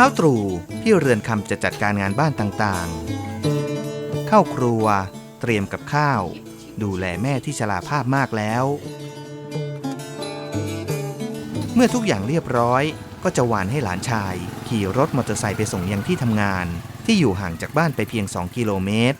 ช้าตรู่พี่เรือนคำจะจัดการงานบ้านต่างๆ เข้าครัว เตรียมกับข้าว ดูแลแม่ที่ชราภาพมากแล้ว เมื่อทุกอย่างเรียบร้อยก็จะหวานให้หลานชาย ขี่รถมอเตอร์ไซค์ไปส่งยังที่ทำงาน ที่อยู่ห่างจากบ้านไปเพียง 2 กิโลเมตร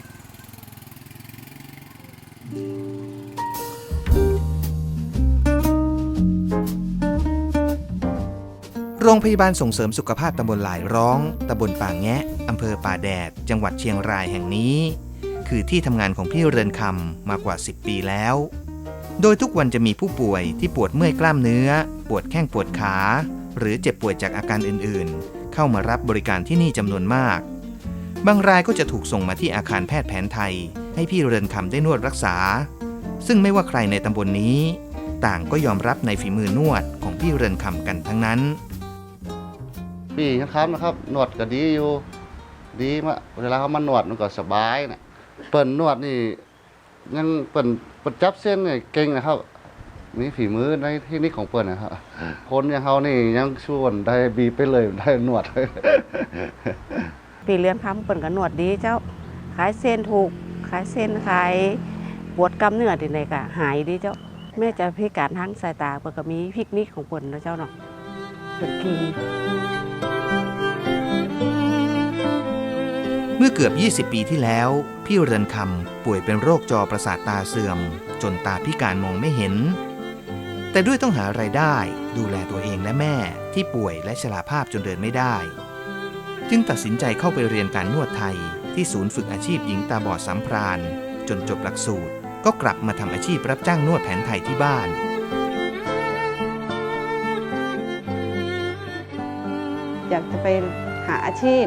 รงพยาบาลส่งเสริมสุขภาพตำบลหลายร้อง ตำบลป่าแงะ อำเภอป่าแดด จังหวัดเชียงรายแห่งนี้ คือที่ทำงานของพี่เรือนคำมากว่า 10 ปีแล้ว โดยทุกวันจะมีผู้ป่วยที่ปวดเมื่อยกล้ามเนื้อ ปวดแข้งปวดขา หรือเจ็บป่วยจากอาการอื่นๆ เข้ามารับบริการที่นี่จำนวนมาก บางรายก็จะถูกส่งมาที่อาคารแพทย์แผนไทย ให้พี่เรือนคำได้นวดรักษา ซึ่งไม่ว่าใครในตำบลนนี้ ต่างก็ยอมรับในฝีมือนวดของพี่เรือนคำกันทั้งนั้น ปีนะครับนะครับนวดก็ดีอยู่ ดีมากเวลาเขามานวดมันก็สบายนะเปิ่นนวดนี่ยังเปิ่นเปิ่นจับเส้นนี่เก่งนะครับมีฝีมือในเทคนิคของเปิ่นนะครับคนอย่างเขานี่ยังชวนได้บีบไปเลยได้นวดปีเรือนคำเปิ่นก็นวดดีเจ้าขายเส้นถูกขายเส้นขายปวดกล้ามเนื้อที่ไหนก็หายดีเจ้าแม่จะพิการทางสายตาเปิ่นก็มีพิกนิกของเปิ่นนะเจ้าเนาะเปิ่นกิน เมื่อเกือบ 20 ปีที่แล้ว พี่เรือนคำป่วยเป็นโรคจอประสาทตาเสื่อม จนตาพิการมองไม่เห็น แต่ด้วยต้องหาไรายได้ดูแลตัวเองและแม่ที่ป่วยและชราภาพจนเดินไม่ได้ จึงตัดสินใจเข้าไปเรียนการนวดไทยที่ศูนย์ฝึกอาชีพหญิงตาบอดสามพราน จนจบหลักสูตร ก็กลับมาทำอาชีพรับจ้างนวดแผนไทยที่บ้านอยากจะไปหาอาชีพ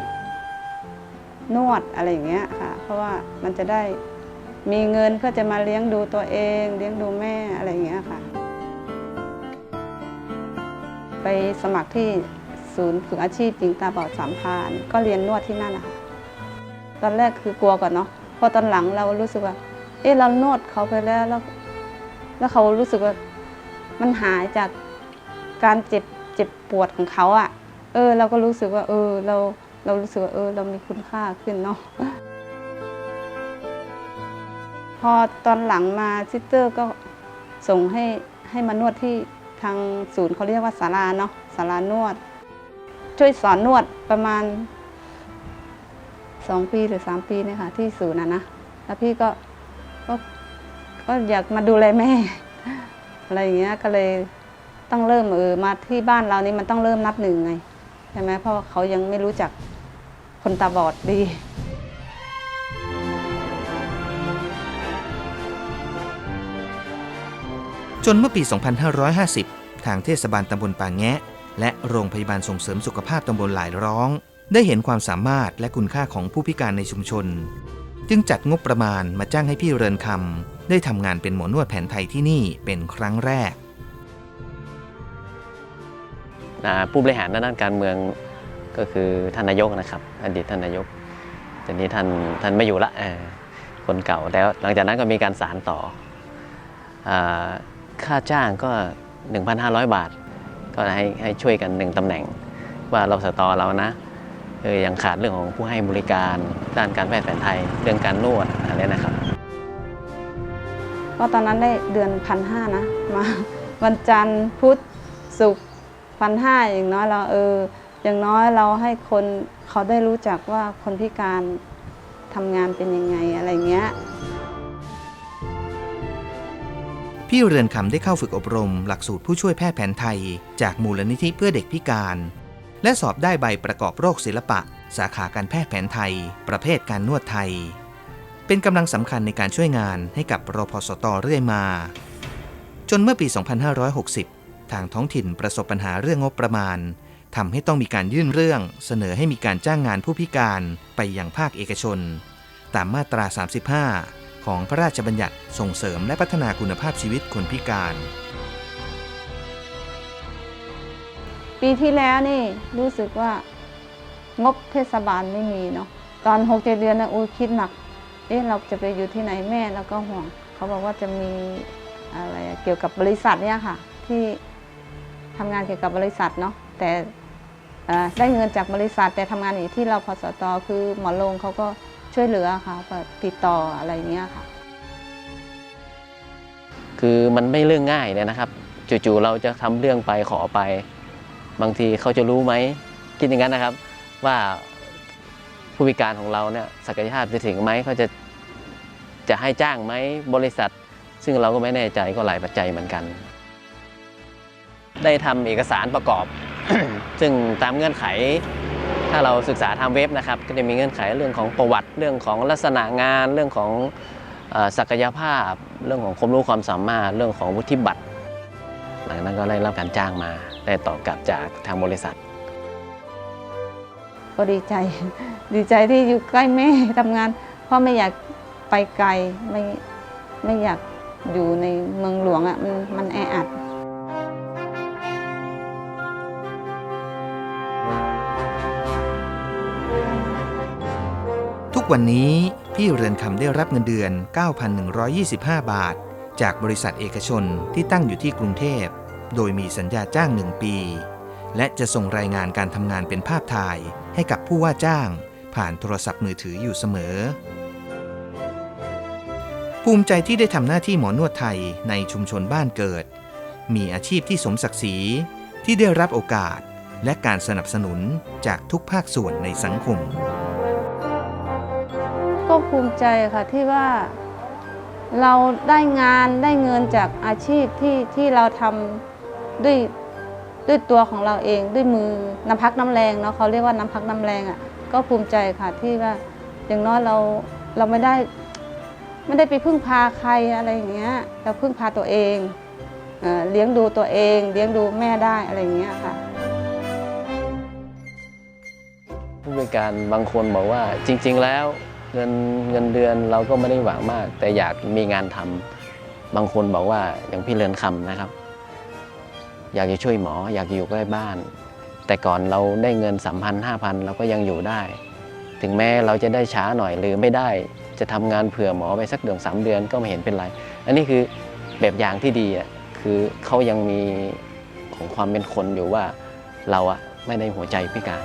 นวดอะไรอย่างเงี้ยค่ะ เพราะว่ามันจะได้มีเงินเพื่อจะมาเลี้ยงดูตัวเอง เลี้ยงดูแม่อะไรอย่างเงี้ยค่ะ ไปสมัครที่ศูนย์ฝึกอาชีพหญิงตาบอดสามพานก็เรียนนวดที่นั่นนะคะตอนแรกคือกลัวก่อนเนาะพอตอนหลังเรารู้สึกว่า เออเรานวดเขาไปแล้วแล้ว แล้วเขารู้สึกว่ามันหายจากการเจ็บเจ็บปวดของเขาอะ่ะ เออ เราก็รู้สึกว่า เออเรา เรารู้สึกว่าเออเรามีคุณค่าขึ้นเนาะพอตอนหลังมาซิสเตอร์ก็ส่งให้ให้มานวดที่ทางศูนย์เขาเรียกว่าศาลาเนาะศาลานวด ช่วยสอนนวดประมาณสองปีหรือสามปีเนี่ยค่ะ ที่ศูนย์นะนะแล้วพี่ก็ก็ก็อยากมาดูแลแม่ อะไรอย่างเงี้ยก็เลยต้องเริ่มเออมาที่บ้านเรานี่มันต้องเริ่มนับหนึ่งไงใช่ไหมเพราะเขายังไม่รู้จัก คนตาบอดดี จนเมื่อปี 2550 ทางเทศบาลตำบลป่าแงะ และโรงพยาบาลส่งเสริมสุขภาพตำบลหลายร้อง ได้เห็นความสามารถและคุณค่าของผู้พิการในชุมชน จึงจัดงบประมาณมาจ้างให้พี่เรือนคำได้ทำงานเป็นหมอนวดแผนไทยที่นี่เป็นครั้งแรกอ่าผู้บริหารด้านการเมือง ก็คือท่านนายกนะครับอดีตท่านนายกตอนนี้ท่านท่านไม่อยู่ละคนเก่าแล้วหลังจากนั้นก็มีการสารต่ออค่าจ้างก็ 1,500 บาท ก็ให้ให้ช่วยกันหนึ่งตำแหน่ง ว่าเราสตอเรานะเออยังขาดเรื่องของผู้ให้บริการด้านการแพทย์แผนไทยเรื่องการนวดอะไรนะครับก็ตอนนั้นได้เดือนพันห้านะมาวันจันทร์พุธศุกร์พันห้าอย่างน้อยเราเออ อย่างน้อยเราให้คนเขาได้รู้จักว่าคนพิการทำงานเป็นยังไงอะไรเงี้ย พี่เรือนคำได้เข้าฝึกอบรม หลักสูตรผู้ช่วยแพทย์แผนไทย จากมูลนิธิเพื่อเด็กพิการ และสอบได้ใบประกอบโรคศิลปะ สาขาการแพทย์แผนไทย ประเภทการนวดไทย เป็นกำลังสำคัญในการช่วยงานให้กับรพสตเรื่อยมา จนเมื่อปี 2560 ทางท้องถิ่นประสบปัญหาเรื่องงบประมาณ ทำให้ต้องมีการยื่นเรื่องเสนอให้มีการจ้างงานผู้พิการไปยังภาคเอกชน ตามมาตรา 35 ของพระราชบัญญัติส่งเสริมและพัฒนาคุณภาพชีวิตคนพิการ ปีที่แล้วนี่รู้สึกว่างบเทศบาลไม่มีเนาะตอนหกเจ็ดเดือนนะอุ้ยคิดหนัก เอ๊ะเราจะไปอยู่ที่ไหนแม่แล้วก็ห่วง เขาบอกว่าจะมีอะไรเกี่ยวกับบริษัทเนี่ยค่ะ ที่ทำงานเกี่ยวกับบริษัทเนาะแต่ ได้เงินจากบริษัทแต่ทำงานอยู่ที่เราพสตคือหมอโรงเขาก็ช่วยเหลือค่ะแบบติดต่ออะไรเงี้ยค่ะ คือมันไม่เรื่องง่ายเลยนะครับจู่ๆเราจะทำเรื่องไปขอไป บางทีเขาจะรู้ไหมคิดอย่างนั้นนะครับ ว่าผู้พิการของเราเนี่ยศักยภาพจะถึงไหมเขาจะจะให้จ้างไหมบริษัท ซึ่งเราก็ไม่แน่ใจก็หลายปัจจัยเหมือนกัน ได้ทำเอกสารประกอบ ซึ่งตามเงื่อนไข ถ้าเราศึกษาทางเว็บนะครับ ก็จะมีเงื่อนไขเรื่องของประวัติ เรื่องของลักษณะงาน เรื่องของศักยภาพ เรื่องของความรู้ความสามารถ เรื่องของวุฒิบัตร หลังจากนั้นก็ได้รับการจ้างมา ได้ตอบกลับจากทางบริษัท ก็ดีใจ ดีใจที่อยู่ใกล้แม่ทำงาน เพราะไม่อยากไปไกล ไม่ไม่อยากอยู่ในเมืองหลวงอะ่ะมันมันแออัด ทุกวันนี้พี่เรือนคำได้รับเงินเดือน 9,125 บาท จากบริษัทเอกชนที่ตั้งอยู่ที่กรุงเทพ โดยมีสัญญาจ้างหนึ่งปี และจะส่งรายงานการทำงานเป็นภาพถ่ายให้กับผู้ว่าจ้าง ผ่านโทรศัพท์มือถืออยู่เสมอ ภูมิใจที่ได้ทำหน้าที่หมอนวดไทยในชุมชนบ้านเกิด มีอาชีพที่สมศักดิ์ศรีที่ได้รับโอกาสและการสนับสนุนจากทุกภาคส่วนในสังคม ก็ภูมิใจค่ะที่ว่าเราได้งานได้เงินจากอาชีพที่ที่เราทำด้วยด้วยตัวของเราเองด้วยมือน้ำพักน้ำแรงเนาะเขาเรียกว่าน้ำพักน้ำแรงอะ่ะก็ภูมิใจค่ะที่ว่าอย่างน้อยเราเราไม่ได้ไม่ได้ไปพึ่งพาใครอะไรอย่างเงี้ยเราพึ่งพาตัวเองเอ่อเลี้ยงดูตัวเอง เลี้ยงดูแม่ได้อะไรอย่างเงี้ยค่ะผู้บริการบางคนบอกว่าจริง ๆ แล้ว เงินเงินเดือนเราก็ไม่ได้หวังมาก แต่อยากมีงานทำบางคนบอกว่าอย่างพี่เรือนคำนะครับ อยากจะช่วยหมอ อยากจะอยู่ใกล้บ้าน แต่ก่อนเราได้เงินสามพันห้าพันเราก็ยังอยู่ได้ ถึงแม้เราจะได้ช้าหน่อยหรือไม่ได้ จะทำงานเผื่อหมอไปสักเดือนสามเดือนก็ไม่เห็นเป็นไร อันนี้คือแบบอย่างที่ดีอะคือเขายังมีของความเป็นคนอยู่ว่าเราอะไม่ได้หัวใจพิการ